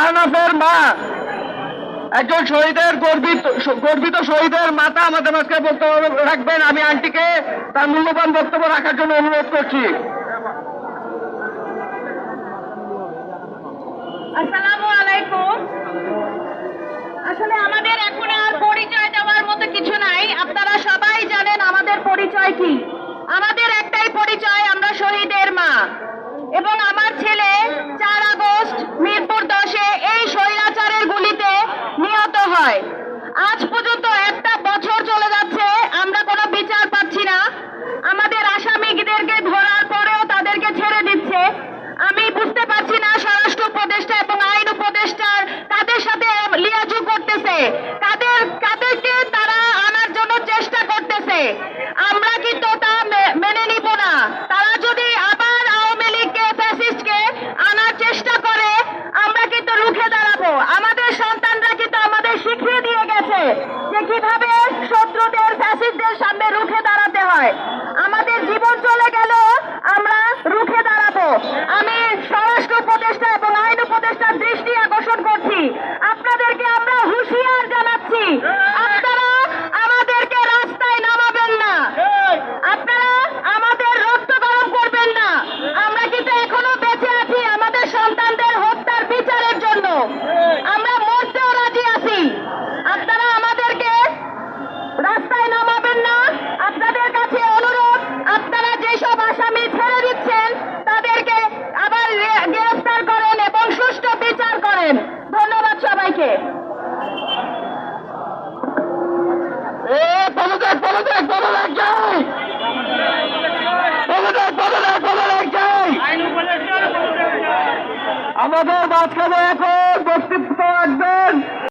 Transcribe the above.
আহনাফের মা। একজন শহীদের গর্বিত গর্বিত শহীদের মাতা আমাদের মাঝখানে বক্তব্য রাখবেন। আমি আন্টিকে তার মূল্যবান বক্তব্য রাখার জন্য অনুরোধ করছি। আসসালামু আলাইকুম। আসলে আমাদের এখন আর পরিচয় দেওয়ার মতো কিছু নাই। আপনারা সবাই জানেন আমাদের পরিচয় কি। হয় আজ পর্যন্ত একটা বছর চলে যাচ্ছে, আমরা কোনো বিচার পাচ্ছি না। আমাদের আসামিদেরকে ধরার পরেও তাদেরকে ছেড়ে দিচ্ছে। আমি বুঝতে পারছি না স্বরাষ্ট্র উপদেষ্টা এবং আইন উপদেষ্টার কাদের সাথে লিয়াজু করতেছে, কাদের, কাদেরকে তারা আনার জন্য চেষ্টা করতেছে। আমরা কিন্তু তা মেনে নিব না। তারা যদি আবার আওয়ামী লীগকে, ফ্যাসিস্টকে আনার চেষ্টা করে, আমরা কিন্তু রুখে দাঁড়াবো। আমাদের কীভাবে শত্রুদের ফ্যাসিস্টদের সামনে রুখে দাঁড়াতে হয় আমাদের জীবন চলে গেল আমরা রুখে দাঁড়াবো আমি স্বরাষ্ট্র উপদেষ্টা এবং আইন উপদেষ্টার দৃষ্টি আকর্ষণ করছি আপনাদেরকে আমরা হুঁশিয়ার জানাচ্ছি আপনারা আমাদেরকে রাস্তায় নামাবেন না আপনারা আমাদের রক্ত গরম করবেন না আমরা কিন্তু এখনও বেঁচে আছি আমাদের সন্তানদের হত্যার বিচারের জন্য আমরা মরতেও রাজি আছি আপনারা আমাদেরকে রাস্তায় নামাবেন না। আপনাদের কাছে অনুরোধ, আপনারা যেসব আসামি ছেড়ে দিচ্ছেন, তাদেরকে আবার গ্রেফতার করেন এবং সুষ্ঠু বিচার করেন। ধন্যবাদ সবাইকে। আমাদের মাঝখানে এখন বক্তব্য